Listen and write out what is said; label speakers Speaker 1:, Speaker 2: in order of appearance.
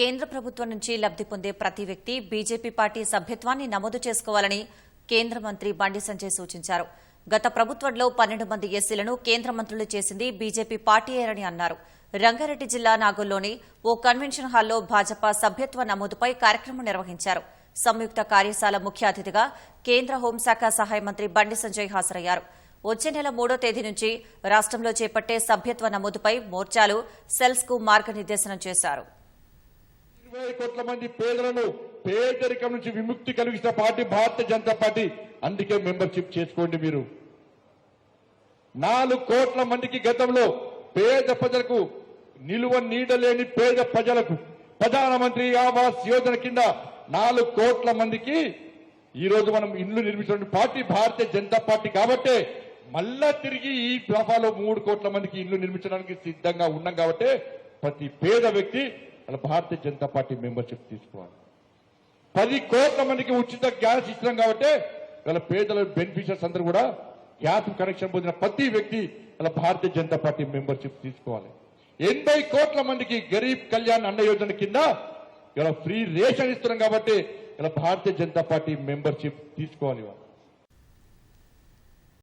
Speaker 1: కేంద్ర ప్రభుత్వం నుంచి లబ్ది పొందే ప్రతి వ్యక్తి బీజేపీ పార్టీ సభ్యత్వాన్ని నమోదు చేసుకోవాలని కేంద్ర మంత్రి బండి సంజయ్ సూచించారు. గత ప్రభుత్వంలో పన్నెండు మంది ఎస్సీలను కేంద్ర మంత్రులు చేసింది బీజేపీ పార్టీయేనని అన్నారు. రంగారెడ్డి జిల్లా నాగోల్లోని ఓ కన్వెన్షన్ హాల్లో భాజపా సభ్యత్వ నమోదుపై కార్యక్రమం నిర్వహించారు. సంయుక్త కార్యశాల ముఖ్య అతిథిగా కేంద్ర హోంశాఖ సహాయ మంత్రి బండి సంజయ్ హాజరయ్యారు. వచ్చే నెల మూడో తేదీ నుంచి రాష్ట్రంలో చేపట్టే సభ్యత్వ నమోదుపై మోర్చాలు సెల్స్కు మార్గనిర్దేశనం చేశారు.
Speaker 2: కోట్ల మంది పేదలను పేదరికం నుంచి విముక్తి కలిగించిన పార్టీ భారతీయ జనతా పార్టీ. అందుకే మెంబర్షిప్ చేసుకోండి మీరు. నాలుగు కోట్ల మందికి గతంలో పేద ప్రజలకు నిలువ నీడలేని పేద ప్రజలకు ప్రధానమంత్రి ఆవాస్ యోజన కింద నాలుగు కోట్ల మందికి ఈ రోజు మనం ఇల్లు నిర్మించిన పార్టీ భారతీయ జనతా పార్టీ కాబట్టే మళ్ళా తిరిగి ఈ దఫాలో మూడు కోట్ల మందికి ఇల్లు నిర్మించడానికి సిద్ధంగా ఉన్నాం కాబట్టి ప్రతి పేద వ్యక్తి ఇలా భారతీయ జనతా పార్టీ మెంబర్షిప్ తీసుకోవాలి. పది కోట్ల మందికి ఉచిత గ్యాస్ ఇచ్చినాం కాబట్టి వాళ్ళ పేదల బెనిఫిషియర్స్ అందరూ కూడా గ్యాస్ కనెక్షన్ పొందిన ప్రతి వ్యక్తి అలా భారతీయ జనతా పార్టీ మెంబర్షిప్ తీసుకోవాలి. ఎనభై కోట్ల మందికి గరీబ్ కళ్యాణ్ అన్న యోజన కింద ఇలా ఫ్రీ రేషన్ ఇస్తున్నాం కాబట్టి ఇలా భారతీయ జనతా పార్టీ మెంబర్షిప్ తీసుకోవాలి వాళ్ళు